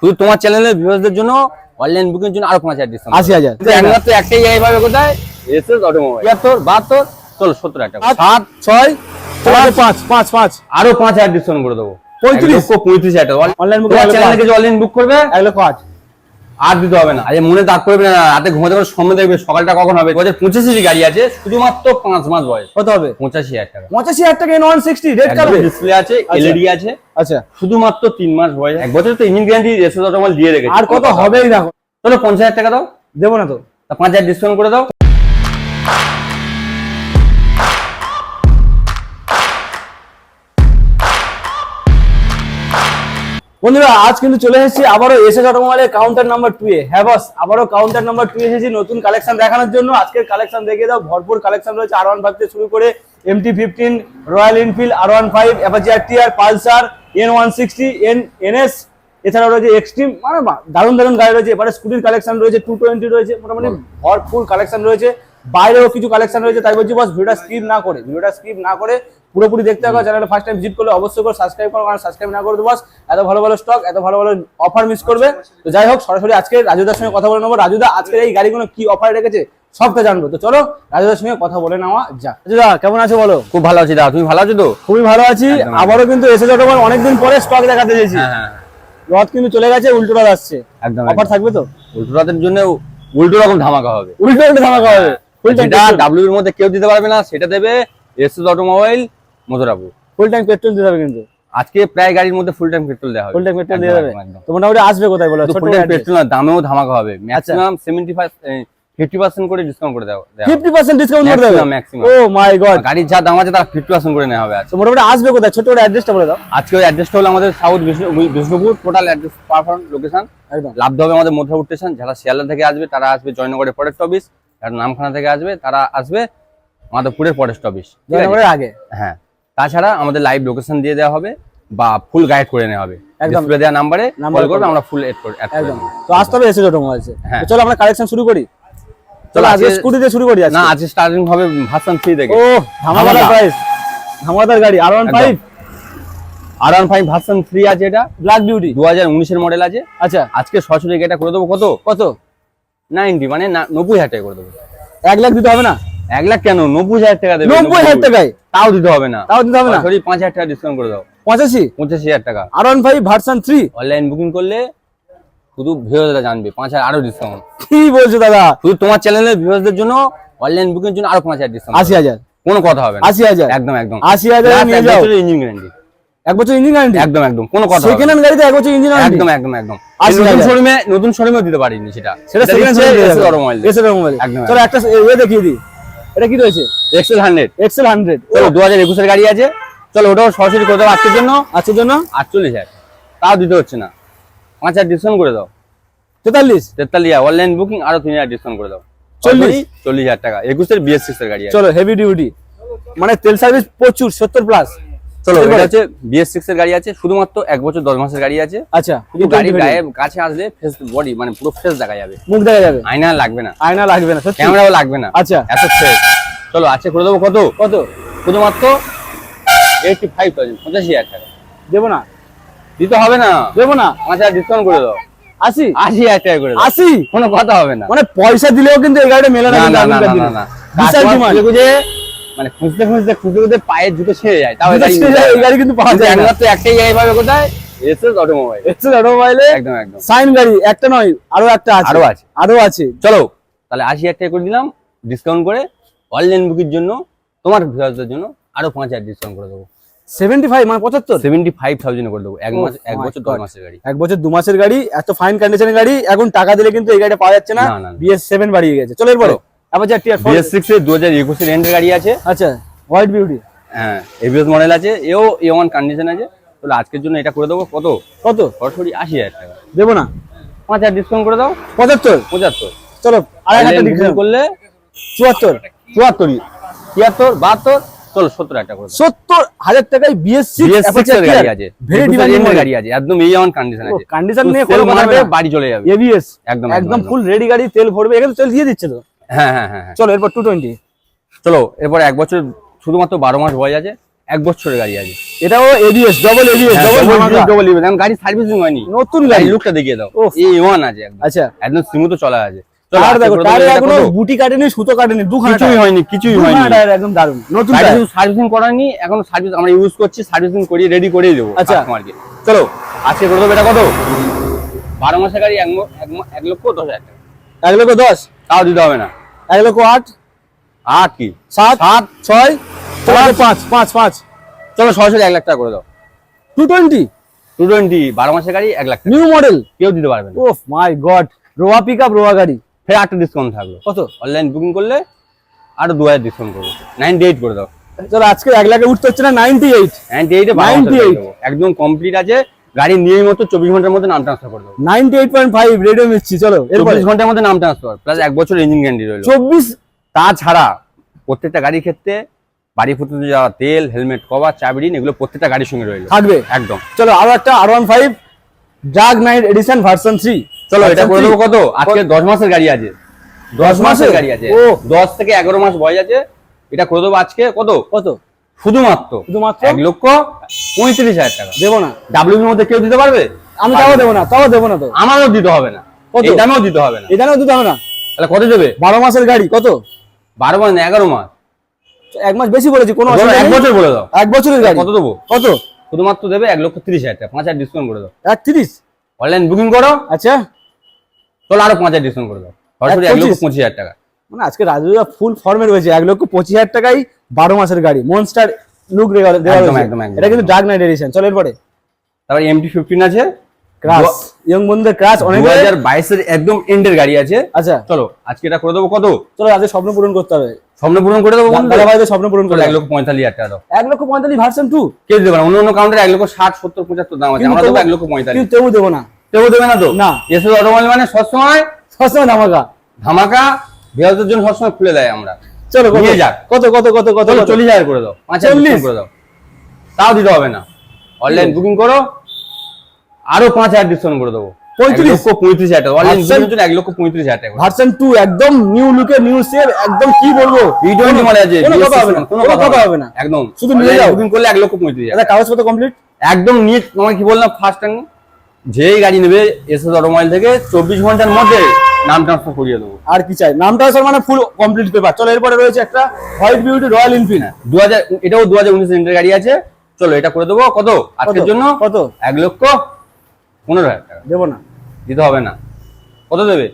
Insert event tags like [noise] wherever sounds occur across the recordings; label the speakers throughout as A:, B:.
A: শুধু তোমার চ্যানেলের ভিউয়ারদের জন্য অনলাইন বুকিং এর জন্য আরও পাঁচ হাজার ডিসকাউন্ট
B: আশি হাজার।
A: একমাত্র একটাই জায়গায় পাবে কোথায়? এসএস অটোমোবাইল তিয়াত্তর বাহাত্তর চলো সত্তর হাজার টাকা।
B: সাত ছয় পাঁচ। পাঁচ পাঁচ
A: আরও পাঁচ হাজার ডিসকাউন্ট করে দেবো।
B: পঁয়ত্রিশ?
A: পঁয়ত্রিশ হাজার টাকা।
B: এক লক্ষ
A: চ্যানেল অনলাইন বুক করবে
B: এক লক্ষ আট
A: আর দিতে হবে না। আজ মনে দাগ করবে না রাতে ঘুমাতে পারবে সময় দেখবে সকালটা কখন হবে? দু হাজার পঁচাশি গাড়ি আছে শুধুমাত্র পাঁচ মাস বয়স।
B: কত হবে?
A: পঁচাশি হাজার টাকা।
B: পঁচাশি হাজার টাকা one sixty red colour
A: display আছে এলইডি আছে
B: আচ্ছা।
A: শুধুমাত্র তিন মাস বয়স। এক বছর তো ইঞ্জিন গ্যারান্টি রেসো দিয়ে রেখেছে।
B: আর কত হবেই দেখো।
A: চলো পঞ্চাশ হাজার টাকা দাও।
B: দেবো না তো।
A: পাঁচ হাজার ডিসকাউন্ট করে দাও।
B: বন্ধুরা আজ কিন্তু চলে এসেছি আবারও এসে অটোমোবাইলের কাউন্টার নাম্বার টু এ। হ্যাঁ বস আবারও কাউন্টার নাম্বার টু এসেছি নতুন কালেকশন দেখানোর জন্য। আজকের কালেকশন দেখিয়ে দাও। ভরপুর কালেকশন রয়েছে আর ওয়ান ফাইভ থেকে শুরু করে MT fifteen Royal Enfield R one five Apache R TR Pulsar N one sixty N NS এছাড়াও রয়েছে এক্সট্রিম মানে দারুণ দারুণ গাড়ি রয়েছে। এবারে স্কুটির কালেকশন রয়েছে টু টোয়েন্টি রয়েছে মোটামুটি ভরপুর কালেকশন রয়েছে। বাইরেও কিছু কালেকশন রয়েছে তাই বলছি বস ভিডিওটা স্কিপ না করে ভিডিওটা স্কিপ না করে পুরোপুরি দেখতে হবে চ্যানেলটা ফার্স্ট টাইম ভিজিট করলে অবশ্যই করে সাবস্ক্রাইব করো কারণ সাবস্ক্রাইব না করে বস এত ভালো ভালো স্টক এত ভালো ভালো অফার মিস করবে। তো যাই হোক সরাসরি আজকে রাজুদার সঙ্গে কথা বলে নেব। রাজুদা আজকের এই গাড়িগুলো কি অফার রেখেছে সবটা জানব। তো চলো রাজুদার সঙ্গে কথা বলে নেওয়া যাক। রাজুদা কেমন আছো বলো?
A: খুব ভালো আছি দাদা তুমি ভালো আছো তো?
B: খুবই ভালো আছি। আবারও কিন্তু এসে যতবার অনেকদিন পরে স্টক দেখাতে চেয়েছি
A: হ্যাঁ হ্যাঁ
B: রথ কিন্তু চলে গেছে উল্টো রথ আসছে।
A: একদম
B: অফার থাকবে তো?
A: উল্টো রাতের জন্য উল্টো রকম ধামাকা হবে।
B: উল্টো ধামাকা হবে।
A: যেটা ডাব্লিউ এর মধ্যে কেউ দিতে পারবে না সেটা দেবে SS automobile Madhurapur
B: full tank petrol দিতে হবে কিন্তু।
A: আজকে প্রায় গাড়ির মধ্যে ফুল টাইম পেট্রোল দেওয়া হবে।
B: Full tank petrol. তো মোটামুটি আসবে কোথায় বলো?
A: ফুল টাইম পেট্রোল দামেও ধামাকা হবে। Maximum seventy five fifty percent করে ডিসকাউন্ট করে দেওয়া
B: ডিসকাউন্ট করে
A: maximum।
B: ও মাই গড
A: গাড়ির যা দাম আছে তার ফিফটি পার্সেন্ট করে নেওয়া হবে আজ
B: মোটামুটি আসবে কোথায়? ছোট করে অ্যাড্রেসটা বলে দাও।
A: আজকে ওই অ্যাড্রেসটা হলো আমাদের south Bishnu Bishnupur total address perform location
B: একদম।
A: লাভতে হবে আমাদের মধ্যপুর স্টেশন যারা শিয়ালদা থেকে আসবে তারা আসবে জয়নগরের ফরেস্ট অফিস যারা নামখানা থেকে আসবে তারা আসবে মাধবপুরের ফরেস্ট অফিস
B: জয়নগরের আগে?
A: হ্যাঁ। তাছাড়া আমাদের লাইভ লোকেশন দিয়ে দেওয়া হবে বা ফুল গাইড করে নেওয়া হবে।
B: একদম।
A: দেওয়া নাম্বারে কল করবে। আমরা ফুল এড করে
B: একদম। তো আসতে হবে এসে ছোট মোবাইল
A: হ্যাঁ।
B: চলো আমরা কালেকশন শুরু করি। চলো আজকে স্কুটি দিয়ে শুরু করি আজকে।
A: না আজকে স্টার্টিং হবে ভার্সন থ্রি থেকে
B: ও ধামাকাদার
A: ধামাকা।
B: প্রাইস ধামাকাদার গাড়ি R one. Five
A: R one five version three আছে এটা।
B: ব্ল্যাক বিউটি
A: দু হাজার উনিশের মডেল আছে।
B: আচ্ছা।
A: আজকে সরাসরি এটা করে দেবো কত?
B: কত?
A: নাইনটি মানে নব্বই হাজার টাকা করে দেবো।
B: এক লাখ দিতে হবে না?
A: এক লাখ কেন? নব্বই হাজার টাকা দেবে
B: নব্বই হাজার টাকায়?
A: তাও দিতে হবে না।
B: তাও দিতে হবে না?
A: সরাসরি পাঁচ হাজার টাকা ডিসকাউন্ট করে দাও।
B: পঁচাশি?
A: পঁচাশি হাজার টাকা।
B: R one five version three
A: online booking করলে শুধু ভিউয়াররা জানবে পাঁচ হাজার আরও ডিসকাউন্ট
B: কি বলছো দাদা?
A: শুধু তোমার চ্যানেলের ভিউয়ারদের জন্য অনলাইন বুকিং জন্য আরও পাঁচ হাজার ডিসকাউন্ট
B: আশি হাজার?
A: কোনো কথা হবে না।
B: আশি হাজার?
A: একদম একদম।
B: আশি হাজার
A: ইঞ্জিন গ্যারান্টি
B: এক বছর ইঞ্জিন গ্যারান্টি
A: একদম একদম কোনো কথা
B: সেকেন্ড হ্যান্ড গাড়িতে এক বছর ইঞ্জিন গ্যারান্টি
A: একদম একদম একদম।
B: আশি
A: নতুন। শোরুমে নতুন শোরুমেও দিতে পারিনি সেটা।
B: সেটা সেকেন্ড হ্যান্ড
A: বড় মোবাইল
B: এসে মোবাইল
A: একদম,
B: চলো একটা এ দেখিয়ে দিই। এটা কি রয়েছে?
A: এক্সেল হান্ড্রেড
B: এক্সেল হান্ড্রেড
A: চলো দু হাজার একুশের গাড়ি আছে। চলো ওটাও সরাসরি করে দাও আজকের জন্য।
B: আজকের জন্য?
A: তাও দিতে হচ্ছে না। পাঁচ হাজার ডিসকাউন্ট করে দাও।
B: তেতাল্লিশ?
A: তেতাল্লিশ হাজার। অনলাইন বুকিং আরও তিন হাজার ডিসকাউন্ট করে দাও।
B: চল্লিশ?
A: সরাসরি চল্লিশ হাজার টাকা। একুশের বিএস সিক্স এর গাড়ি আছে।
B: চলো হেভি ডিউটি মানে তেল সার্ভিস প্রচুর সত্তর প্লাস
A: চলো? এটা হচ্ছে বিএস সিক্স এর গাড়ি আছে শুধুমাত্র এক বছর দশ মাসের গাড়ি আছে।
B: আচ্ছা
A: গাড়ি গায়ে কাছে আসলে ফেস বডি মানে পুরো ফ্রেশ দেখা যাবে।
B: মুখ দেখা যাবে।
A: আয়না লাগবে না।
B: আয়না লাগবে না
A: ক্যামেরাও লাগবে না।
B: আচ্ছা।
A: এত ফ্রেশ চলো আছে করে দেবো কত?
B: কত?
A: শুধুমাত্র এইটটি ফাইভ থাউজেন্ড পঁচাশি হাজার টাকা।
B: দেবো না।
A: দিতে হবে না।
B: দেবো না।
A: পাঁচ হাজার ডিসকাউন্ট করে দাও।
B: আশি?
A: আশি হাজার টাকা করে
B: আশি?
A: কোনো কথা হবে না।
B: মানে পয়সা দিলেও কিন্তু এই গাড়িটা মেলে না
A: না না না না, মানে খুঁজতে খুঁজতে খুঁজতে খুঁজতে পায়ের জুতো ছেড়ে যায় তাও গাড়ি
B: এই কিন্তু পাওয়া যায়
A: একমাত্র একটাই গাড়ি পাবে কোথায়? SS automobile.
B: এক্সেল অটোমোবাইলে
A: একদম একদম।
B: সাইন গাড়ি একটা নয় আরও একটা আছে।
A: আরও আছে।
B: আরও আছে।
A: চলো তাহলে আশি হাজার টাকা করে দিলাম ডিসকাউন্ট করে অনলাইন বুকিং জন্য তোমার ভিউয়ারদের জন্য আরও পাঁচ হাজার ডিসকাউন্ট করে দেবো।
B: সেভেন্টি ফাইভ মানে পঁচাত্তর?
A: সেভেন্টি ফাইভ থাউজেন্ড করে দেবো এক মাস এক বছর মাসের গাড়ি।
B: এক বছর দু মাসের গাড়ি এত ফাইন কন্ডিশনের গাড়ি এখন টাকা দিলে কিন্তু এই গাড়িটা পাওয়া যাচ্ছে না। বিএস সেভেন বাড়িয়ে গেছে। চলো এরপরে। যা টিয়ার
A: বিএস সিক্স এর এন্ডের গাড়ি আছে।
B: আচ্ছা হোয়াইট বিউটি
A: হ্যাঁ এবিএস মডেল আছে এও এ ওয়ান কন্ডিশন আছে। তাহলে আজকের জন্য এটা করে দেবো কত?
B: কত?
A: সরাসরি আশি হাজার টাকা।
B: দেবো না?
A: পাঁচ হাজার ডিসকাউন্ট করে দাও।
B: পঁচাত্তর?
A: পঁচাত্তর।
B: চলো আড়াই হাজার
A: Online করলে
B: চুয়াত্তর।
A: চুয়াত্তর তিয়াত্তর বাহাত্তর চলো সত্তর হাজার টাকা করে দাও।
B: সত্তর হাজার টাকায় বিএস
A: বিএস সিক্স গাড়ি আছে
B: ভেরি ডিমান্ডিং
A: গাড়ি আছে একদম এই কন্ডিশন আছে।
B: কন্ডিশন নিয়ে কোনো কথা
A: মারবে, বাড়ি চলে যাবে।
B: এবিএস
A: একদম
B: একদম ফুল রেডি গাড়ি তেল ভরবে এখানে তেল দিয়ে দিচ্ছে তো।
A: হ্যাঁ হ্যাঁ হ্যাঁ হ্যাঁ।
B: চলো এরপর টু টোয়েন্টি
A: চলো এরপর এক বছর শুধুমাত্র বারো মাস বয়স আছে এক বছরের গাড়ি আছে।
B: এটাও ABS double ABS double
A: double কারণ গাড়ি সার্ভিসিং হয়নি।
B: নতুন
A: গাড়ি। লুকটা দেখিয়ে দাও। এই ওয়ান আছে
B: আচ্ছা।
A: একদম স্মুথ চলা আছে। চলো,
B: দেখো
A: করে এটা এখনও?
B: বুটি কাটেনি সুতো কাটেনি দুখানা
A: কিছুই হয়নি কিছুই হয়নি।
B: টায়ার একদম দারুণ। নতুন
A: গাড়ি
B: টায়ার
A: সার্ভিসিং করানি এখন সার্ভিস আমরা ইউজ করছি সার্ভিসিং করিয়ে রেডি করেই দেবো
B: আচ্ছা।
A: কাস্টমারকে চলো আজকে করে দেবো এটা কত? বারো মাসের গাড়ি এক লক্ষ দশ হাজার
B: এক লক্ষ দশ?
A: তাও দিতে হবে না।
B: এক লক্ষ আট?
A: আট কি?
B: সাত?
A: সাত?
B: ছয়? পাঁচ। পাঁচ পাঁচ
A: চলো সরাসরি এক লাখ টাকা করে দাও।
B: Two twenty?
A: টু টোয়েন্টি বারো মাসের গাড়ি এক লাখ
B: নিউ মডেল?
A: কেউ দিতে পারবে না।
B: Oh my god. রোয়া পিক আপ রোয়া গাড়ি।
A: ফের আটটা ডিসকাউন্ট থাকল।
B: কত?
A: অনলাইন বুকিং করলে আরও দু হাজার ডিসকাউন্ট করব। নাইনটি এইট করে দাও।
B: চলো আজকে এক লাখে উঠতে হচ্ছে না নাইনটি এইট
A: নাইনটি এইটে
B: 98
A: একদম কমপ্লিট আছে। গাড়ি নিয়ে মতো চব্বিশ ঘণ্টার মধ্যে নাম ট্রান্সফার করে দেবো।
B: Ninety eight point five radio মিচ্ছি চলো
A: চব্বিশ ঘণ্টার মধ্যে নাম ট্রান্সফার প্লাস এক বছর ইঞ্জিন গ্যারান্টি রইল।
B: চব্বিশ
A: তাছাড়া প্রত্যেকটা গাড়ির ক্ষেত্রে বাড়ি ফুটতে যাওয়া তেল হেলমেট কভার চাবি এগুলো প্রত্যেকটা গাড়ির সঙ্গে রইল।
B: থাকবে।
A: একদম।
B: চলো আরও একটা R one five dark knight edition version three
A: চলো এটা করে দেবো কত? আজকে দশ মাসের গাড়ি আছে। দশ মাসের
B: মাসের?
A: গাড়ি আছে।
B: ও।
A: দশ থেকে এগারো মাস বয়স আছে। এটা করে দেবো আজকে কত?
B: কত?
A: শুধুমাত্র
B: শুধুমাত্র?
A: এক লক্ষ পঁয়ত্রিশ হাজার টাকা।
B: দেবো না।
A: ডাব্লিউর মধ্যে কেউ দিতে পারবে?
B: আমি তাও দেবো না তাও দেবো না তো।
A: আমারও দিতে হবে না? এই দামেও দিতে হবে না।
B: এখানেও দিতে হবে না?
A: তাহলে কত দেবে?
B: বারো মাসের গাড়ি কত?
A: বারো মাস না এগারো মাস।
B: এক মাস বেশি বলেছি কোনো
A: এক বছর বলে দাও।
B: এক বছরের গাড়ি।
A: কত দেবো?
B: কত?
A: শুধুমাত্র দেবে এক লক্ষ তিরিশ হাজার টাকা পাঁচ হাজার ডিসকাউন্ট করে দাও।
B: এক তিরিশ
A: অনলাইন বুকিং করো।
B: আচ্ছা।
A: চলো আরও পাঁচ হাজার ডিসকাউন্ট করে দাও। সরাসরি
B: এক
A: লক্ষ?
B: পঁচিশ
A: হাজার টাকা।
B: মানে আজকে রাজুদা ফুল ফর্মে রয়েছে এক লক্ষ পঁচিশ হাজার টাকাই বারো মাসের গাড়ি। মনস্টার লুক এটা কিন্তু ডার্ক নাইট এডিশন চলো এরপরে।
A: তারপর এমটি ফিফটিন আছে।
B: ক্রাশ ইয়ং বন্ধুদের ক্রাশ অনেক
A: দু হাজার বাইশের একদম এন্ডের গাড়ি আছে।
B: আচ্ছা।
A: চলো আজকে এটা করে দেবো কত?
B: চলো আজকে স্বপ্ন পূরণ করতে হবে।
A: স্বপ্ন পূরণ করে দেবো বন্ধু?
B: দাদা ভাইদের স্বপ্ন পূরণ করতে
A: এক লক্ষ পঁয়তাল্লিশ হাজার টাকা
B: এক লক্ষ পঁয়তাল্লিশ ভার্সন টু
A: কেউ দেবে না অন্য অন্য কাউন্টারে এক লক্ষ ষাট সত্তর পঁচাত্তর দাম আছে। আমরা দেবো এক লক্ষ পঁয়তাল্লিশ।
B: তবু দেবো না।
A: কেউ দেবে না তো?
B: না।
A: এসে অটোমোবাইল মানে সবসময়
B: সবসময় ধামাকা।
A: ধামাকা বৃহস্পতির জন্য সবসময় খুলে দেয় আমরা।
B: চলো
A: নিয়ে যাক।
B: কত কত কত কত
A: চলো
B: কত?
A: চল্লিশ হাজার করে দাও। পাঁচ হাজার করে দাও। তাও দিতে হবে না। অনলাইন বুকিং করো। আরও পাঁচ হাজার ডিসকাউন্ট করে দেবো।
B: পঁয়ত্রিশ?
A: পঁয়ত্রিশ হাজার অনলাইন জন্য এক লক্ষ পঁয়ত্রিশ হাজার টাকা।
B: ভার্সন টু একদম নিউ লুকে নিউ শেপ একদম কি বলব?
A: ই টোয়েন্টি মডেল আছে
B: কোনো কথা হবে না
A: কোনো কথা
B: হবে না।
A: একদম।
B: শুধু নিয়ে যাও।
A: বুকিং করলে এক লক্ষ পঁয়ত্রিশ হাজার।
B: কাগজপত্র কমপ্লিট
A: একদম নিয়ে তোমাকে কি বললাম ফার্স্ট টাইম যেই গাড়ি নেবে এসএস অটোমোবাইল থেকে চব্বিশ ঘণ্টার মধ্যে নাম ট্রান্সফার করিয়ে দেবো।
B: আর কি চাই? নামটা স্যার মানে ফুল কমপ্লিট পেপার চলো এরপরে রয়েছে একটা হোয়াইট বিউটি রয়্যাল এনফিল্ড
A: দু হাজার এটাও দু হাজার উনিশ ইন্টার গাড়ি আছে। চলো এটা করে দেবো। কত? আজকের জন্য?
B: কত?
A: এক লক্ষ পনেরো হাজার টাকা।
B: দেবো না।
A: দিতে হবে না। কত দেবে?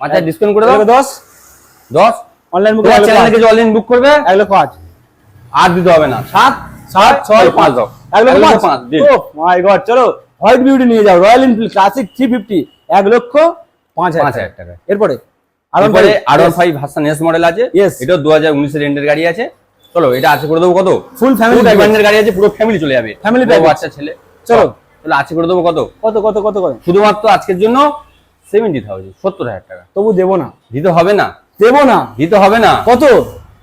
A: পাঁচ হাজার ডিসকাউন্ট করে দাও।
B: দশ।
A: দশ?
B: অনলাইন বুক
A: চ্যানেল থেকে অনলাইন বুক করবে?
B: এক লক্ষ আট
A: আর দিতে হবে না। সাত
B: সাত ছয়
A: পাঁচ দাও।
B: এক লক্ষ পাঁচ।
A: পাঁচ
B: মাই গড চলো হোয়াইট বিউটি নিয়ে যাও। Royal Enfield classic three fifty এক লক্ষ পাঁচ হাজার
A: টাকা।
B: এরপরে
A: ফাইভ এস মডেল আছে।
B: Yes.
A: এটা দু হাজার উনিশের এন্ডের গাড়ি আছে। চলো এটা আছে করে দেবো কত?
B: ফুল ফ্যামিলি
A: গাড়ি আছে পুরো ফ্যামিলি চলে যাবে।
B: Family
A: বাচ্চা ছেলে।
B: চলো।
A: চলো আছে করে দেবো কত?
B: কত কত কত কত
A: শুধুমাত্র আজকের জন্য সেভেন্টি থাউজেন্ড সত্তর হাজার টাকা।
B: তবু দেবো না।
A: দিতে হবে না।
B: দেবো না।
A: দিতে হবে না।
B: কত?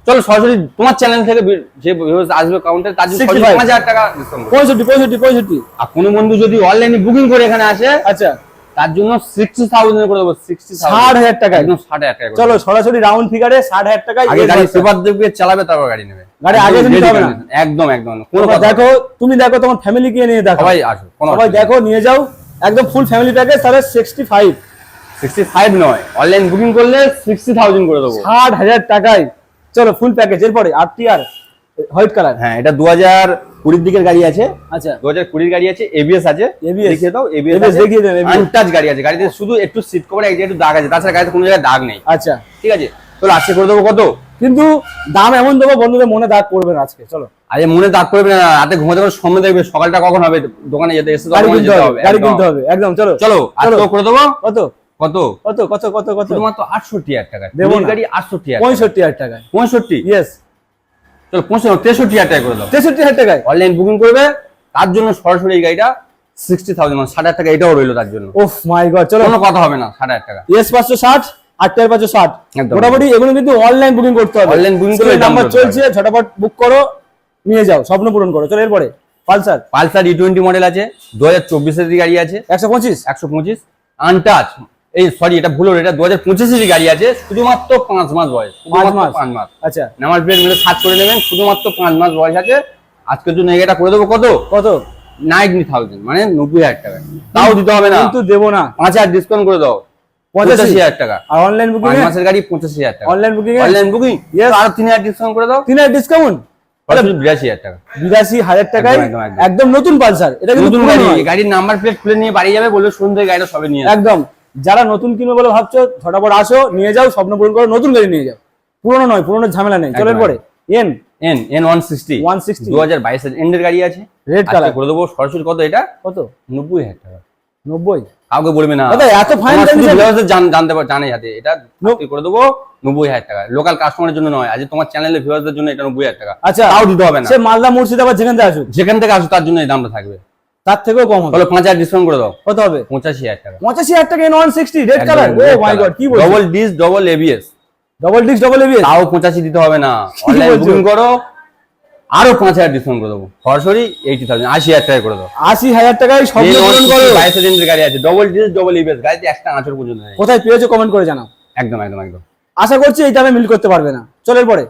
A: চলো সরাসরি তোমার চ্যানেল থেকে যে আসবে কাউন্টার তার জন্য পাঁচ হাজার টাকা
B: পঁয়ষট্টি পঁয়ষট্টি পঁয়ষট্টি।
A: আর কোনো বন্ধু যদি অনলাইনে বুকিং করে এখানে আসে
B: আচ্ছা।
A: তার জন্য সিক্সটি থাউজেন্ড করে দেবো সিক্সটি
B: ষাট হাজার টাকা
A: একদম ষাট হাজার টাকা
B: চলো সরাসরি রাউন্ড ফিগারে ষাট হাজার টাকায়
A: আগে গাড়ি
B: গাড়িটা।
A: দেখবে চালাবে তারপর গাড়ি নেবে।
B: গাড়ি আগে
A: একদম
B: নিতে হবে না।
A: একদম একদম কোনো
B: দেখো তুমি দেখো তোমার ফ্যামিলিকে নিয়ে দেখো।
A: সবাই আসো
B: সবাই দেখো নিয়ে যাও। একদম ফুল ফ্যামিলি প্যাকেজ তাহলে সিক্সটি ফাইভ
A: সিক্সটি ফাইভ নয় অনলাইন বুকিং করলে সিক্সটি থাউজেন্ড করে দেবো।
B: ষাট হাজার টাকায়। চলো ফুল প্যাকেজ এরপরে আর টি আর হোয়াইট কালার
A: হ্যাঁ এটা দু হাজার কুড়ির দিকের গাড়ি আছে।
B: আচ্ছা।
A: দু হাজার কুড়ির গাড়ি আছে এবিএস আছে। দেখিয়ে দাও এবিএস
B: দেখিয়ে
A: আনটাচ গাড়ি আছে। গাড়িতে শুধু একটু সিট কভার এক জায়গায় একটু দাগ আছে। তাছাড়া গাড়িতে কোনো জায়গায় দাগ নেই।
B: আচ্ছা।
A: ঠিক আছে? আজকে করে দেবো কত?
B: কিন্তু দাম এমন দেবো বন্ধুদের মনে দাগ পড়বে না আজকে। চলো।
A: আরে মনে দাগ করবে না রাতে ঘুমাতে পারবে সময় দেখবে সকালটা কখন হবে দোকানে যেতে এসে
B: গাড়ি কিনতে হবে গাড়ি
A: একদম।
B: কিনতে হবে একদম চলো।
A: চলো আজকে। করে দেবো।
B: কত?
A: কত?
B: কত কত কত কত?
A: শুধুমাত্র আটষট্টি হাজার টাকা
B: দেবো
A: গাড়ি আটষট্টি হাজার টাকা।
B: পঁয়ষট্টি হাজার টাকায়।
A: পঁয়ষট্টি?
B: ইয়েস
A: পঁয়ষট্টি তেষট্টি হাজার টাকা করে দাও।
B: তেষট্টি হাজার টাকায়?
A: অনলাইন বুকিং করবে তার জন্য সরাসরি এই গাড়িটা সিক্সটি থাউজেন্ড মানে ষাট হাজার টাকা এটাও রইল তার জন্য।
B: ওফ মাই গড চলো।
A: কোনো কথা হবে না ষাট হাজার টাকা।
B: ইয়েস পাঁচশো ষাট আটটার পাঁচশো ষাট। মোটামুটি এগুলো কিন্তু অনলাইন বুকিং করতে হবে।
A: Booking করলে দাম
B: নাম্বার চলছে ঝটাপট বুক করো নিয়ে যাও স্বপ্ন পূরণ করো। চলো এরপরে Pulsar.
A: Pulsar E twenty model আছে দু হাজার চব্বিশের গাড়ি আছে।
B: একশো পঁচিশ?
A: একশো পঁচিশ। আনটাচ এই সরি এটা ভুল এটা দু হাজার পঁচিশের গাড়ি আছে শুধুমাত্র পাঁচ মাস বয়স
B: পাঁচ মাস।
A: পাঁচ মাস।
B: আচ্ছা।
A: প্লেট মিলে সার্চ করে নেবেন শুধুমাত্র পাঁচ মাস বয়স আছে। আজকের জন্য গাড়িটা করে দেবো কত?
B: কত?
A: নাইনটি থাউজেন্ড মানে নব্বই হাজার টাকা। তাও দিতে হবে না।
B: কিন্তু দেবো না।
A: পাঁচ হাজার ডিসকাউন্ট করে দাও।
B: পঁচাশি?
A: হাজার টাকা।
B: আর অনলাইন বুকিং
A: মাসের গাড়ি পঁচাশি হাজার টাকা।
B: Online booking
A: online booking. আরও তিন হাজার ডিসকাউন্ট করে দাও।
B: তিন হাজার ডিসকাউন্ট
A: বিরাশি হাজার টাকা।
B: বিরাশি হাজার টাকায়
A: একদম,
B: নতুন পালসার। এটা
A: নতুন গাড়ি। গাড়ির নাম্বার প্লেট খুলে নিয়ে বাড়ি যাবে বলবে শুনতে গাড়িটা সবে নিয়ে
B: একদম। যারা নতুন কিনবে বলে ভাবছ ঝটাপট আসো নিয়ে যাও স্বপ্ন পূরণ করো নতুন গাড়ি নিয়ে যাও। পুরনো নয় পুরনো ঝামেলা নেই। চলেন পরে। N
A: N N one sixty
B: 160
A: দু হাজার বাইশের এন্ডের গাড়ি আছে। আজকে
B: color।
A: করে দেবো। সরাসরি কত এটা?
B: কত?
A: নব্বই হাজার টাকা।
B: নব্বই?
A: কাউকে বলবে না।
B: এত
A: জান- জানতে পার জানে যাতে। এটা
B: নো-
A: আজকে করে দেবো নব্বই হাজার টাকা। লোকাল কাস্টমারের জন্য নয়। আজ তোমার চ্যানেলের ভিউয়ারদের জন্য এটা নব্বই হাজার টাকা।
B: আচ্ছা।
A: তাও দিতে হবে না।
B: সে মালদা মুর্শিদাবাদ যেখান থেকে আসুক।
A: যেখান থেকে আসো তার জন্য এই দামটা থাকবে।
B: তার থেকেও কম হবে।
A: পাঁচ হাজার ডিসকাউন্ট করে দাও।
B: কত হবে?
A: পঁচাশি হাজার টাকা।
B: পঁচাশি হাজার টাকা N one sixty red colour oh my god কি বলছো?
A: Double disc double ABS
B: double disc double ABS
A: তাও পঁচাশি দিতে হবে না। [laughs] অনলাইন বুকিং করো আরও পাঁচ হাজার ডিসকাউন্ট করে দেবো। সরাসরি এইটি থাউজেন্ড আশি হাজার টাকা করে দাও।
B: আশি হাজার টাকায় স্বপ্ন পূরণ করো
A: বাইশ হাজার গাড়ি আছে। ডবল ডিস ডবল এবিএস গাড়িতে একটা আঁচড় পর্যন্ত নেই।
B: কোথায় পেয়েছ কমেন্ট করে জানাও।
A: একদম একদম একদম।
B: আশা করছি এই দামে মিল করতে পারবে না। চলের পরে।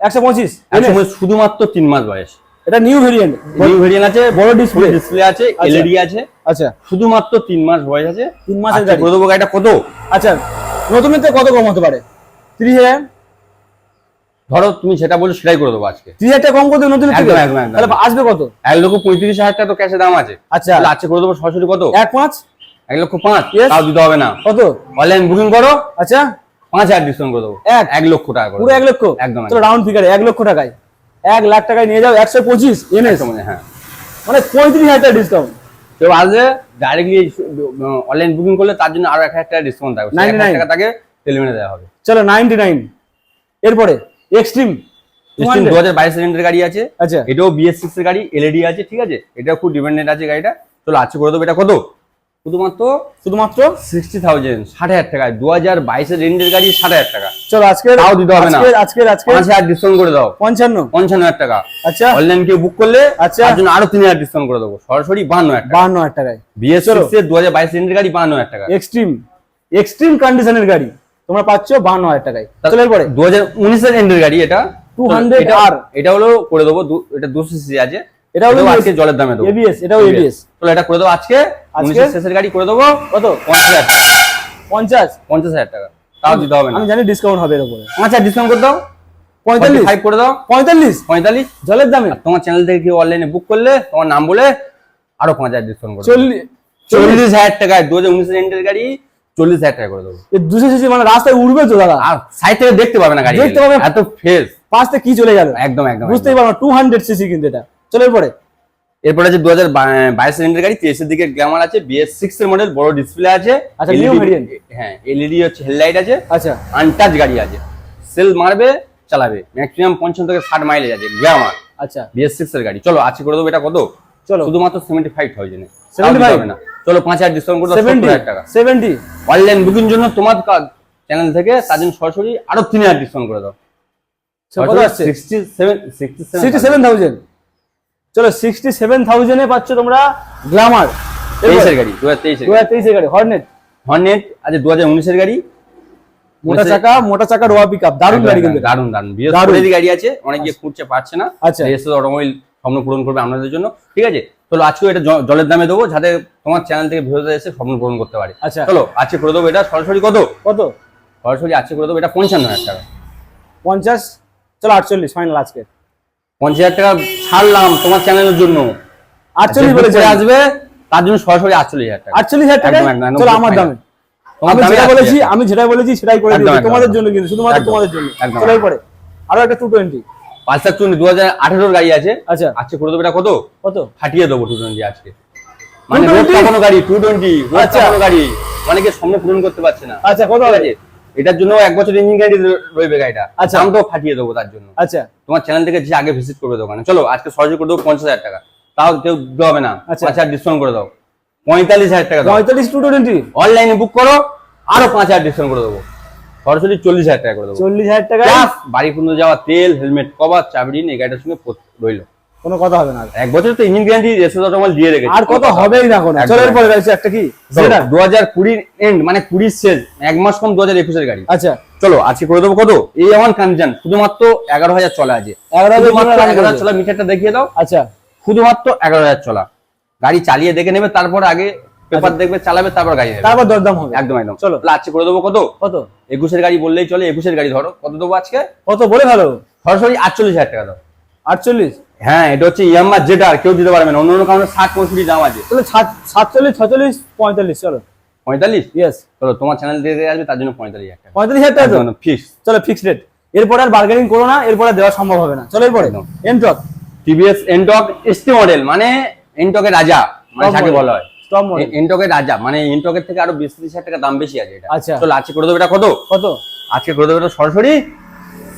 B: একশো পঁচিশ।
A: একসময় শুধুমাত্র তিন মাস বয়স।
B: এটা নিউ ভেরিয়েন্ট
A: নিউ ভেরিয়েন্ট আছে
B: বড় display।
A: ডিসপ্লে আছে এলইডি আছে।
B: আচ্ছা।
A: শুধুমাত্র তিন মাস বয়স আছে।
B: তিন মাসের
A: আজকে
B: গাড়ি।
A: করে দেবো গাড়িটা কত?
B: আচ্ছা নতুনের থেকে কত কম হতে পারে? তিরিশ হাজার।
A: ধরো তুমি সেটা বলছো সেটাই করে দেবো আজকে।
B: তিরিশ হাজার কম করতে নতুন থেকে?
A: একদম।
B: তাহলে আসবে কত?
A: এক লক্ষ পঁয়ত্রিশ হাজার টাকা তো ক্যাশে দাম আছে।
B: আচ্ছা।
A: তাহলে আজকে করে দেবো সরাসরি কত?
B: এক পাঁচ?
A: এক লক্ষ পাঁচ. তাও দিতে হবে না।
B: কত?
A: অনলাইন বুকিং করো।
B: আচ্ছা।
A: পাঁচ হাজার ডিসকাউন্ট করে দেবো।
B: এক?
A: লক্ষ টাকা করে
B: পুরো এক লক্ষ?
A: একদম,
B: রাউন্ড ফিগারে এক লক্ষ টাকায়। এক লাখ টাকায় নিয়ে যাও একশো পঁচিশ এনএস
A: মানে হ্যাঁ।
B: মানে পঁয়ত্রিশ হাজার টাকা ডিসকাউন্ট
A: কেউ আসবে ডাইরেক্টলি অনলাইন বুকিং করলে তার জন্য আরও এক হাজার টাকা ডিসকাউন্ট থাকবে। হাজার
B: 99
A: টাকা তাকে দেওয়া হবে।
B: চলো নাইনটি নাইন এরপরে এক্সট্রিম
A: দু হাজার বাইশ সিলিন্ডার গাড়ি আছে।
B: আচ্ছা।
A: এটাও বিএস সিক্স এর গাড়ি এলইডি আছে ঠিক আছে? এটা খুব ডিপেন্ডেন্ট আছে গাড়িটা। চলো আজকে করে দেবো এটা কত? শুধুমাত্র
B: শুধুমাত্র
A: সিক্সটি থাউজেন্ড ষাট হাজার টাকা দু হাজার বাইশের রেন্ডের গাড়ি ষাট হাজার টাকা।
B: চলো আজকে
A: তাও দিতে হবে না।
B: আজকে আজকে
A: পাঁচ হাজার ডিসকাউন্ট করে দাও।
B: পঞ্চান্ন।
A: পঞ্চান্ন হাজার টাকা।
B: আচ্ছা।
A: অনলাইন কেউ বুক করলে
B: আচ্ছা।
A: জন্য আরও তিন হাজার ডিসকাউন্ট করে দেবো। সরাসরি বান্ন হাজার টাকা।
B: বাহান্ন হাজার টাকায়।
A: বিএস
B: চলো।
A: দু হাজার বাইশ রেন্ডের গাড়ি বান্ন হাজার টাকা।
B: এক্সট্রিম এক্সট্রিম কন্ডিশনের গাড়ি। তোমরা পাচ্ছ বাহান্ন হাজার টাকায়। চলো এরপরে।
A: দু হাজার উনিশের এন্ডের গাড়ি এটা।
B: 200
A: এটা-
B: R
A: এটা হলো করে দেবো। এটা দুশো সিসি আছে।
B: এটা হলো
A: আজকে জলের দামে দেবো।
B: এবিএস এটাও এবিএস
A: চলো এটা করে দেবো আজকে।
B: আজকে?
A: শেষের গাড়ি করে দেবো।
B: কত?
A: পঞ্চাশ। হাজার টাকা
B: পঞ্চাশ?
A: পঞ্চাশ হাজার টাকা। তাও দিতে হবে না।
B: আমি জানি ডিসকাউন্ট হবে এর উপরে।
A: হাজার ডিসকাউন্ট করে দাও।
B: পঁয়তাল্লিশ?
A: ফাইভ করে দাও।
B: পঁয়তাল্লিশ?
A: পঁয়তাল্লিশ।
B: জলের দামে?
A: তোমার চ্যানেল থেকে কেউ অনলাইনে বুক করলে তোমার নাম বলে আরও পাঁচ হাজার ডিসকাউন্ট করে
B: চল্লিশ
A: চল্লিশ হাজার টাকায় দু হাজার উনিশের এন্ডের গাড়ি চল্লিশ হাজার টাকা করে দেবো।
B: দুশো সিসি মানে রাস্তায় উঠবে তো দাদা।
A: আর সাইড থেকে দেখতে পাবে না গাড়ি
B: দেখতে পাবে।
A: এত ফ্রেশ
B: পাঁচটা কি চলে গেল?
A: একদম একদম
B: বুঝতেই পারব টু হান্ড্রেড সিসি কিন্তু এটা। চলো এরপরে।
A: এরপরে আছে দু হাজার বাইশ সিলিন্ডার গাড়ি তেইশের দিকে গ্ল্যামার আছে বিএস সিক্স এর মডেল বড় ডিসপ্লে আছে
B: আচ্ছা, new variant।
A: হ্যাঁ এলইডি হচ্ছে হেডলাইট আছে
B: আচ্ছা।
A: আনটাচ গাড়ি আছে। সেল মারবে চালাবে ম্যাক্সিমাম পঞ্চান্ন থেকে ষাট মাইলেজ আছে গ্ল্যামার
B: আচ্ছা।
A: বিএস সিক্স এর গাড়ি। চলো আজকে করে দেবো এটা কত?
B: চলো।
A: শুধুমাত্র সেভেন্টি ফাইভ থাউজেন্ড
B: 75?
A: হবে না। চলো পাঁচ হাজার ডিসকাউন্ট করে
B: সেভেন্টি
A: হাজার টাকা।
B: সেভেন্টি
A: অনলাইন বুকিং জন্য তোমার চ্যানেল থেকে তার জন্য সরাসরি আরও তিন হাজার ডিসকাউন্ট করে দাও। Sixty seven sixty
B: seven thousand চলো সিক্সটি সেভেন থাউজেন্ডে পাচ্ছ তোমরা গ্ল্যামার
A: তেইশের গাড়ি দু হাজার তেইশের
B: দু হাজার তেইশের গাড়ি হর্নেট
A: হর্নেট আছে দু হাজার উনিশের গাড়ি।
B: মোটা চাকা মোটা চাকা রোয়া পিক আপ দারুণ গাড়ি কিন্তু।
A: বিএস
B: দারুণ।
A: ফোরেরই গাড়ি আছে অনেক গিয়ে খুঁজছে পাচ্ছে না।
B: আচ্ছা।
A: বিএস অটোমোবাইল স্বপ্ন পূরণ করবে আপনাদের জন্য। ঠিক আছে? চলো আজকেও এটা জলের দামে দেবো যাতে তোমার চ্যানেল থেকে ভিডিওতে এসে স্বপ্ন পূরণ করতে পারে।
B: আচ্ছা।
A: চলো আজকে করে দেবো এটা। সরাসরি কত?
B: কত?
A: সরাসরি আজকে করে দেবো এটা পঞ্চান্ন হাজার টাকা।
B: পঞ্চাশ? চলো আটচল্লিশ ফাইনাল আজকে
A: পঞ্চাশ হাজার টাকা ছাড়লাম তোমার চ্যানেলের জন্য।
B: আটচল্লিশ বলেছে
A: আসবে তার জন্য সরাসরি আটচল্লিশ হাজার টাকা।
B: আটচল্লিশ হাজার টাকা চলো আমার দামে। আমি যেটা বলেছি আমি যেটা বলেছি সেটাই করে
A: একদম,
B: তোমাদের জন্য কিন্তু শুধুমাত্র তোমাদের জন্য। চলো এরপরে আরও একটা টু টোয়েন্টি
A: পালসার চুনি দু হাজার আঠেরোর গাড়ি আছে।
B: আচ্ছা।
A: আজকে করে দেবো এটা কত?
B: কত?
A: ফাটিয়ে দেবো টু টোয়েন্টি আজকে। মানে
B: 220?
A: রোড কাঁপানো গাড়ি টু টোয়েন্টি রোড
B: আচ্ছা।
A: গাড়ি। অনেকে সামনে পূরণ করতে পারছে না।
B: আচ্ছা কত
A: আছে? এটার জন্য এক বছর ইঞ্জিন গ্যারান্টি রইবে গাড়িটা।
B: আচ্ছা।
A: আমি তো ফাটিয়ে দেবো তার জন্য।
B: আচ্ছা।
A: তোমার চ্যানেল থেকে যে আগে ভিজিট করবে দোকানে। চলো আজকে সরাসরি করে দেবো পঞ্চাশ হাজার টাকা। তাও কেউ হবে না।
B: আচ্ছা।
A: ডিসকাউন্ট করে দাও। পঁয়তাল্লিশ হাজার টাকা
B: পঁয়তাল্লিশ টু টোয়েন্টি
A: অনলাইনে বুক করো আরও পাঁচ হাজার ডিসকাউন্ট করে দেবো। সরাসরি চল্লিশ হাজার টাকা করে দেবো।
B: চল্লিশ হাজার টাকা
A: বাড়ি পর্যন্ত যাওয়া তেল হেলমেট কভার চাবি এই গাড়িটার সঙ্গে রইল।
B: কোনো কথা হবে না
A: এক বছর তো ইঞ্জিন গ্যারান্টি এসএস অটোমোবাইল দিয়ে রেখেছে।
B: আর কত হবেই না। কোনো
A: একদম,
B: চলো
A: একদম।
B: এরপরে রয়েছে একটা কি? যেটা
A: দু হাজার কুড়ির এন্ড মানে কুড়ির শেষ এক মাস কম দু হাজার একুশের গাড়ি।
B: আচ্ছা।
A: চলো আজকে করে দেবো কত? এই আমার কন্ডিশন শুধুমাত্র এগারো হাজার চলা আছে।
B: এগারো হাজার
A: শুধুমাত্র
B: কিলোমিটার
A: এগারো হাজার
B: চলেছে।
A: চলা মিটারটা দেখিয়ে দাও।
B: আচ্ছা।
A: শুধুমাত্র এগারো হাজার চলা। গাড়ি চালিয়ে দেখে নেবে তারপর আগে পেপার দেখবে চালাবে তারপর গাড়ি
B: তারপর দরদাম হবে।
A: একদম একদম।
B: চলো।
A: আজকে করে দেবো কত?
B: কত?
A: একুশের গাড়ি বললেই চলে একুশের গাড়ি ধরো। কত দেবো আজকে?
B: কত বলে ভালো
A: সরাসরি আটচল্লিশ হাজার টাকা দাও।
B: আটচল্লিশ?
A: হ্যাঁ এটা হচ্ছে ইয়াম্মা যেটা আর কেউ দিতে পারবে না। অন্য অন্য কারণে ষাট পঁয়ষট্টি দাম আছে।
B: তাহলে সাতচল্লিশ ছচল্লিশ পঁয়তাল্লিশ চলো।
A: পঁয়তাল্লিশ?
B: ইয়েস
A: চলো তোমার চ্যানেল দিয়ে আসবে তার জন্য পঁয়তাল্লিশ হাজার টাকা।
B: পঁয়তাল্লিশ হাজার টাকা
A: ফিক্স
B: চলো ফিক্স রেট এরপরে আর বার্গেনিং করো না এরপরে দেওয়া সম্ভব হবে না। চলো এরপরে। Ntorq
A: TVS Ntorq ST model মানে এনটকের রাজা মানে যাকে বলা হয়।
B: মডেল
A: এনটকের রাজা মানে এনটকের থেকে আরও বিশ ত্রিশ হাজার টাকা দাম বেশি আছে এটা।
B: আচ্ছা।
A: চলো আজকে করে দেবো এটা কত?
B: কত?
A: আজকে করে দেবো এটা সরাসরি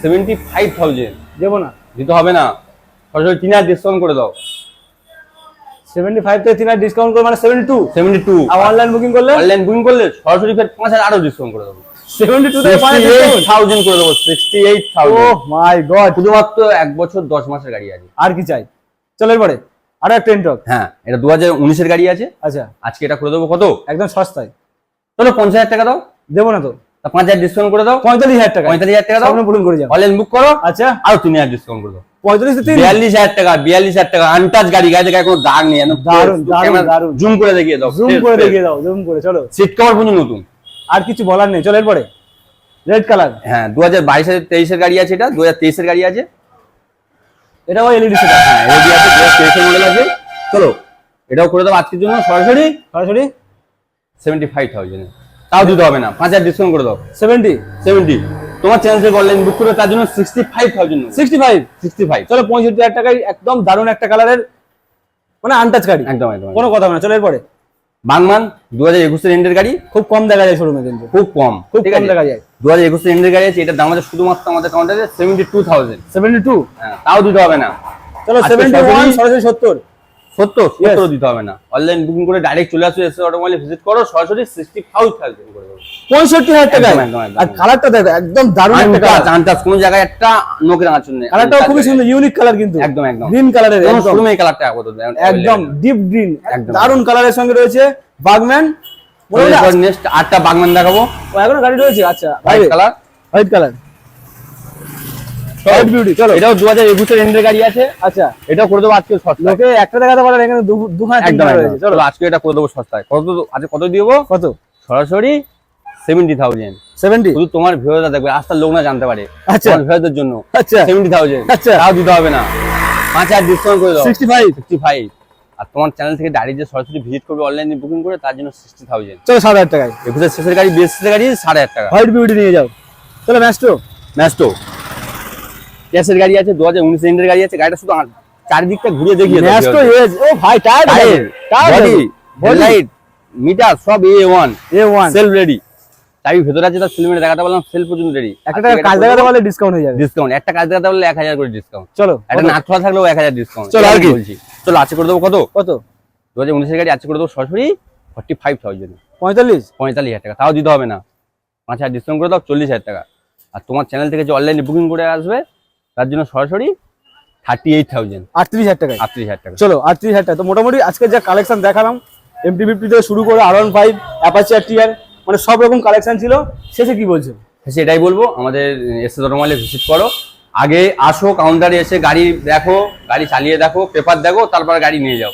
A: সেভেন্টি ফাইভ থাউজেন্ড
B: দেবো না।
A: দিতে হবে না। সরাসরি তিন হাজার ডিসকাউন্ট করে দাও।
B: সেভেন্টি ফাইভ থেকে তিন হাজার ডিসকাউন্ট করে মানে সেভেন্টি টু
A: সেভেন্টি টু
B: আর অনলাইন বুকিং করলে?
A: অনলাইন বুকিং করলে সরাসরি ফের পাঁচ হাজার আরও ডিসকাউন্ট করে দেবো।
B: সেভেন্টি টু থেকে
A: থাউজেন্ড করে দেবো sixty eight thousand
B: my god
A: শুধুমাত্র এক বছর দশ মাসের গাড়ি আছে।
B: আর কি চাই? চলো এরপরে আর একটা এনটক
A: হ্যাঁ এটা দু হাজার উনিশের গাড়ি আছে।
B: আচ্ছা।
A: আজকে এটা করে দেবো কত?
B: একদম সস্তায়।
A: চলো পঞ্চাশ হাজার টাকা দাও।
B: দেবো না তো।
A: পাঁচ হাজার ডিসকাউন্ট করে দাও।
B: পঁয়তাল্লিশ হাজার টাকা।
A: পঁয়তাল্লিশ হাজার টাকা দাও।
B: স্বপ্ন পূরণ করে যাও
A: অনলাইন বুক করো।
B: আচ্ছা।
A: আরও তিন হাজার ডিসকাউন্ট করে দাও।
B: পঁয়তাল্লিশ
A: বিয়াল্লিশ হাজার টাকা বিয়াল্লিশ হাজার টাকা আনটাচ গাড়ি গাড়িতে গায়ে কোনো দাগ নেই
B: দারুণ, দারুণ, দারুণ।
A: জুম করে দেখিয়ে দাও
B: জুম করে দেখিয়ে দাও জুম করে চলো।
A: সিট কভার পর্যন্ত নতুন।
B: আর কিছু বলার নেই চলো এরপরে। রেড কালার
A: হ্যাঁ দু হাজার বাইশের তেইশের গাড়ি আছে এটা দু হাজার তেইশের গাড়ি আছে।
B: এটাও এলইডি সেটা
A: হ্যাঁ রেডি আছে দু হাজার তেইশের মডেল আছে। চলো এটাও করে দেবো আজকের জন্য সরাসরি।
B: সরাসরি।
A: সেভেন্টি ফাইভ থাউজেন্ড তাও দিতে হবে না পাঁচ হাজার ডিসকাউন্ট করে দাও।
B: সেভেন্টি
A: সেভেন্টি তোমার চ্যানেল থেকে অনলাইন বুক করে তার জন্য sixty five thousand
B: sixty five
A: sixty five
B: চলো পঁয়ষট্টি হাজার টাকায় একদম দারুণ একটা কালারের মানে আনটাচ গাড়ি।
A: একদম একদম
B: কোনো কথা না চলো এরপরে।
A: বাংমান দু হাজার একুশের এন্ডের গাড়ি।
B: খুব কম দেখা যায় শোরুমে কিন্তু।
A: খুব কম
B: খুব কম দেখা যায়।
A: দু হাজার একুশের এন্ডের গাড়ি আছে এটার দাম আছে শুধুমাত্র আমাদের কাউন্টারে seventy two thousand
B: seventy two
A: হ্যাঁ তাও দিতে হবে না।
B: চলো সেভেন্টি ওয়ান
A: সরাসরি
B: সত্তর।
A: সত্তর. সত্তর দিতে হবে না। অনলাইন বুকিং করে ডাইরেক্ট চলে আসো এসে অটোমোবাইলে ভিজিট করো সরাসরি সিক্সটি ফাইভ থাউজেন্ড করে দেবো।
B: পঁয়ষট্টি হাজার
A: একদম।
B: আর কালারটা দেখো একদম দারুণ একটা কালার
A: কোনো জায়গায় একটা নোকে রাঙার জন্য
B: কালারটাও খুবই সুন্দর ইউনিক কালার কিন্তু।
A: একদম একদম।
B: গ্রিন কালারের একদম।
A: এই কালারটা আপাতত
B: একদম ডিপ গ্রিন
A: একদম।
B: দারুণ কালারের সঙ্গে রয়েছে বাগম্যান
A: নেক্সট আটটা বাগমান দেখাবো।
B: এখনও গাড়ি রয়েছে? আচ্ছা
A: white colour
B: white colour white beauty চলো।
A: এটাও দু হাজার একুশের এন্ডের গাড়ি আছে।
B: আচ্ছা।
A: এটাও করে দেবো আজকে সস্তায়।
B: লোকে একটা দেখাতে পারে এখানে দুখানা
A: একদম
B: রয়েছে চলো।
A: আজকে এটা করে দেবো সস্তায়। কত আজকে কত দিবো?
B: কত?
A: সরাসরি সেভেন্টি থাউজেন্ড
B: সেভেন্টি
A: শুধু তোমার ভিউয়াররা দেখবে আস্তার লোক না জানতে পারে।
B: আচ্ছা।
A: ভিউয়ারদের জন্য।
B: আচ্ছা।
A: সেভেন্টি থাউজেন্ড
B: আচ্ছা।
A: তাও দিতে হবে না। পাঁচ হাজার ডিসকাউন্ট করে দাও।
B: সিক্সটি ফাইভ
A: সিক্সটি ফাইভ আর তোমার চ্যানেল থেকে গাড়ি যে সরাসরি ভিজিট করবে অনলাইনে বুকিং করে তার জন্য সিক্সটি থাউজেন্ড
B: চলো সাত হাজার টাকায়।
A: একুশের শেষের গাড়ি বিএস গাড়ি সাড়ে হাজার টাকা।
B: হোয়াইট বিউটি নিয়ে যাও। চলো ম্যাস্টো
A: ম্যাস্টো ক্যাশের গাড়ি আছে দু হাজার উনিশ এন্ডের গাড়ি আছে গাড়িটা শুধু চারিদিকটা ঘুরিয়ে দেখিয়ে
B: ও ভাই টায়ার
A: টায়ার লাইট মিটার সব A one
B: A one
A: self ready চাবি ভেতরে আছে তার সেলফ দেখাতে বললাম সেল পর্যন্ত রেডি
B: একটা কাজ দেখাতে পারলে ডিসকাউন্ট হয়ে যাবে।
A: ডিসকাউন্ট একটা কাজ দেখাতে বললে এক হাজার করে ডিসকাউন্ট
B: চলো
A: একটা নাট খোলা থাকলেও এক হাজার ডিসকাউন্ট
B: চলো, আর কি?
A: বলছি। চলো আজকে করে দেবো কত?
B: কত?
A: দু হাজার উনিশের গাড়ি আজকে করে দেবো সরাসরি ফর্টি ফাইভ থাউজেন্ড
B: পঁয়তাল্লিশ?
A: পঁয়তাল্লিশ হাজার টাকা। তাও দিতে হবে না। পাঁচ হাজার ডিসকাউন্ট করে দাও চল্লিশ হাজার টাকা। আর তোমার চ্যানেল থেকে যে অনলাইনে বুকিং করে আসবে তার জন্য সরাসরি থার্টি এইট থাউজেন্ড
B: আটত্রিশ হাজার টাকা
A: আটত্রিশ হাজার টাকা।
B: চলো আটত্রিশ হাজার টাকা। তো মোটামুটি আজকে যা কালেকশন দেখালাম এমটি ফিফটি থেকে শুরু করে R one five Apache R TR মানে সব রকম কালেকশন ছিল। শেষে কি বলছো
A: সেটাই বলব আমাদের এসে দরমালে ভিজিট করো। আগে আসো কাউন্টারে এসে গাড়ি দেখো গাড়ি চালিয়ে দেখো পেপার দেখো তারপর গাড়ি নিয়ে যাও।